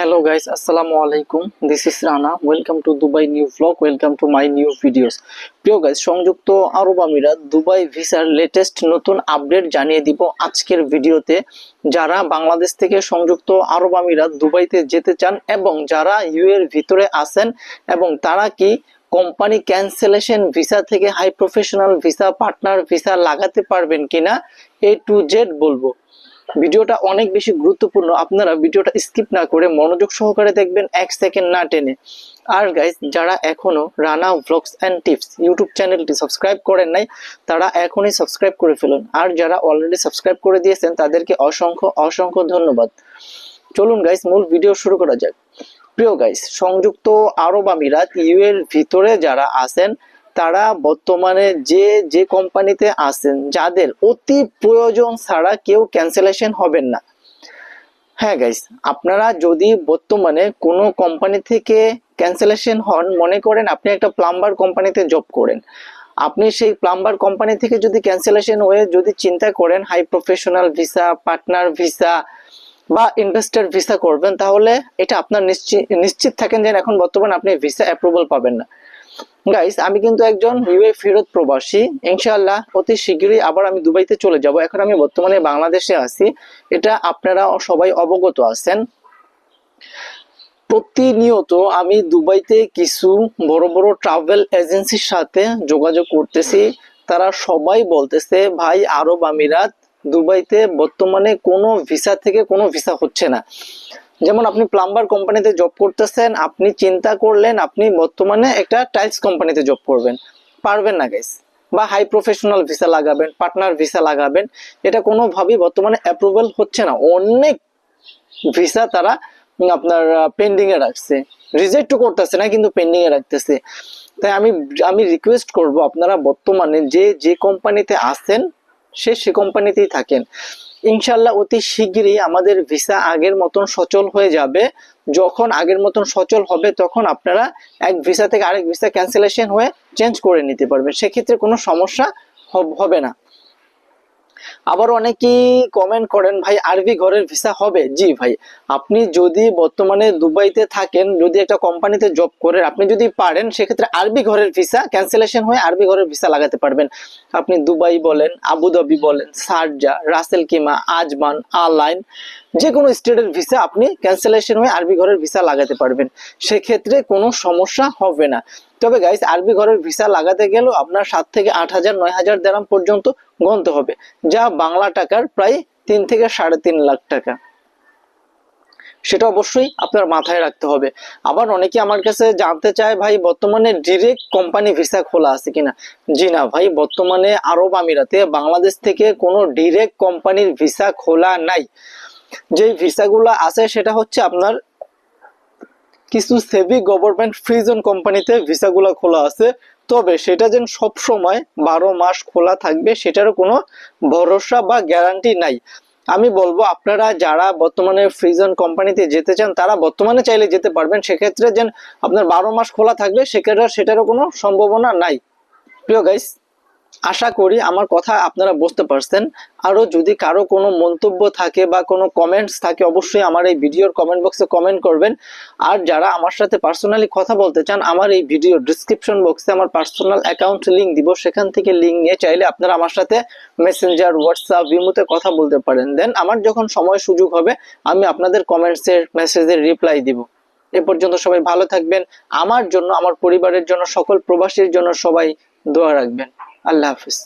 Hello guys আসসালামু আলাইকুম this is Rana welcome to Dubai new vlog. Welcome to my new videos প্রিয় guys সংযুক্ত আরব আমিরাত দুবাই ভিসার লেটেস্ট নতুন আপডেট জানিয়ে দিব আজকের ভিডিওতে। যারা বাংলাদেশ থেকে সংযুক্ত আরব আমিরাত দুবাইতে যেতে চান এবং যারা ইউ এর ভিতরে আছেন এবং তারা কি কোম্পানি ক্যান্সেলেশন ভিসা থেকে high professional visa partner visa লাগাতে পারবেন কিনা এ টু জেড বলব। ভিডিওটা অনেক বেশি গুরুত্বপূর্ণ। আপনারা ভিডিওটা স্কিপ না করে মনোযোগ সহকারে দেখবেন এক সেকেন্ড না টেনে। আর গাইজ যারা এখনও Rana vlogs and tips YouTube চ্যানেলটি সাবস্ক্রাইব করেন নাই, তারা এখনই সাবস্ক্রাইব করে ফেলুন। আর যারা অলরেডি সাবস্ক্রাইব করে দিয়েছেন, তাদেরকে অসংখ্য অসংখ্য ধন্যবাদ। চলুন গাইস মূল ভিডিও শুরু করা যাক। প্রিয় গাইস সংযুক্ত আরব আমিরাত ইউ এর ভিতরে যারা আছেন তারা বর্তমানে যে যে কোম্পানিতে আছেন, যাদের অতি প্রয়োজন ছাড়া কেউ ক্যান্সেলেশন হবেন না। হ্যাঁ গাইস আপনারা যদি বর্তমানে কোনো কোম্পানি থেকে ক্যান্সেলেশন হন, মনে করেন আপনি একটা প্লাম্বার কোম্পানিতে জব করেন। আপনি সেই প্লাম্বার কোম্পানি থেকে যদি ক্যান্সেলেশন হয়ে যদি চিন্তা করেন high professional visa partner visa বা ইনভেস্টর ভিসা করবেন, তাহলে এটা আপনার নিশ্চিত নিশ্চিত থাকেন যে এখন বর্তমানে আপনি ভিসা অ্যাপ্রুভাল পাবেন না। গাইস আমি কিন্তু একজন ইউএ ফেরত প্রবাসী। ইনশাআল্লাহ, অতি শীঘ্রই আবার আমি দুবাইতে চলে যাব। এখন আমি বর্তমানে বাংলাদেশে আছি। এটা আপনারা সবাই অবগত আছেন। প্রতিনিয়ত আমি দুবাইতে কিছু বড় বড় ট্রাভেল এজেন্সির সাথে যোগাযোগ করতেছি। তারা সবাই বলতেছে, ভাই, আরব আমিরাত, দুবাইতে বর্তমানে কোনো ভিসা থেকে কোনো ভিসা হচ্ছে না। যেমন আপনি প্লাম্বার কোম্পানিতে জব করতেছেন, আপনি চিন্তা করলেন, আপনি বর্তমানে একটা টাইলস কোম্পানিতে জব করবেন। পারবেন না গাইস বা হাই প্রফেশনাল ভিসা লাগাবেন পার্টনার ভিসা লাগাবেন। এটা কোনোভাবেই বর্তমানে অ্যাপ্রুভাল হচ্ছে না। অনেক ভিসা তারা আপনার পেন্ডিং এ রাখছে। রিজেক্ট করতেছে না, কিন্তু পেন্ডিং এ রাখতেছে। তাই আমি আমি রিকোয়েস্ট করব আপনারা বর্তমানে যে যে কোম্পানিতে আছেন, সে সে কোম্পানিতেই থাকেন। ইনশাল্লাহ অতি শীঘ্রই আমাদের ভিসা আগের মতন সচল হয়ে যাবে। যখন আগের মতন সচল হবে, তখন আপনারা এক ভিসা থেকে আরেক ভিসা ক্যান্সেলেশন হয়ে চেঞ্জ করে নিতে পারবেন। সেক্ষেত্রে কোনো সমস্যা হবে না। আবার অনেকেই কমেন্ট করেন, ভাই, আরবি ঘরের ভিসা হবে? জি, ভাই। আপনি যদি বর্তমানে দুবাইতে থাকেন, যদি একটা কোম্পানিতে জব করেন, আপনি যদি পারেন, সেক্ষেত্রে আরবি ঘরের ভিসা ক্যান্সেলেশন হয়ে আরবি ঘরের ভিসা লাগাতে পারবেন। আপনি দুবাই বলেন, আবুধাবি বলেন Sharjah Ras al Khaimah, Ajman, Al Ain যে কোনো স্টেটের ভিসা আপনি ক্যান্সেলেশন হয়ে আরবি ঘরের ভিসা লাগাতে পারবেন। সেক্ষেত্রে কোনো সমস্যা হবে না। তবে গাইস আরবি ঘরের ভিসা লাগাতে গেলেও আপনার সাত থেকে আট হাজার, নয় হাজার দেরাম পর্যন্ত গণতে হবে, যা বাংলা টাকার প্রায় তিন থেকে সাড়ে তিন লাখ টাকা। সেটা অবশ্যই আপনার মাথায় রাখতে হবে। আবার অনেকে আমার কাছে জানতে চায়, ভাই, বর্তমানে ডিরেক্ট কোম্পানি ভিসা খোলা আছে কিনা? জি না, ভাই, বর্তমানে আরব আমিরাতে বাংলাদেশ থেকে কোনো ডিরেক্ট কোম্পানির ভিসা খোলা নাই। যে ভিসাগুলো আছে, সেটা হচ্ছে আপনার কিছু সেভি গভর্নমেন্ট ফ্রিজন কোম্পানিতে ভিসাগুলো খোলা আছে। তবে সেটা যেন সব সময় বারো মাস খোলা থাকবে, সেটারও কোনো ভরসা বা গ্যারান্টি নাই। আমি বলব, আপনারা যারা বর্তমানে ফ্রিজন কোম্পানিতে যেতে চান, তারা বর্তমানে চাইলে যেতে পারবেন। সেক্ষেত্রে যেন আপনার বারো মাস খোলা থাকবে, সেক্ষেত্রে সেটারও কোনো সম্ভাবনা নাই। প্রিয় গাইস আশা করি আমার কথা আপনারা বুঝতে পারছেন। আরও যদি কারও কোনো মন্তব্য থাকে বা কোনো কমেন্টস থাকে, অবশ্যই আমার এই ভিডিওর কমেন্ট বক্সে কমেন্ট করবেন। আর যারা আমার সাথে পার্সোনালি কথা বলতে চান, আমার এই ভিডিও ডিসক্রিপশন বক্সে আমার পার্সোনাল অ্যাকাউন্ট লিংক দিব। সেখান থেকে লিংক নিয়ে চাইলে আপনারা আমার সাথে মেসেঞ্জার হোয়াটসঅ্যাপ ভিমোতে কথা বলতে পারেন। দেন আমার যখন সময় সুযোগ হবে, আমি আপনাদের কমেন্টসের মেসেজের রিপ্লাই দিব। এ পর্যন্ত সবাই ভালো থাকবেন। আমার জন্য, আমার পরিবারের জন্য, সকল প্রবাসীর জন্য সবাই দোয়া রাখবেন। আল্লাহ হাফিজ।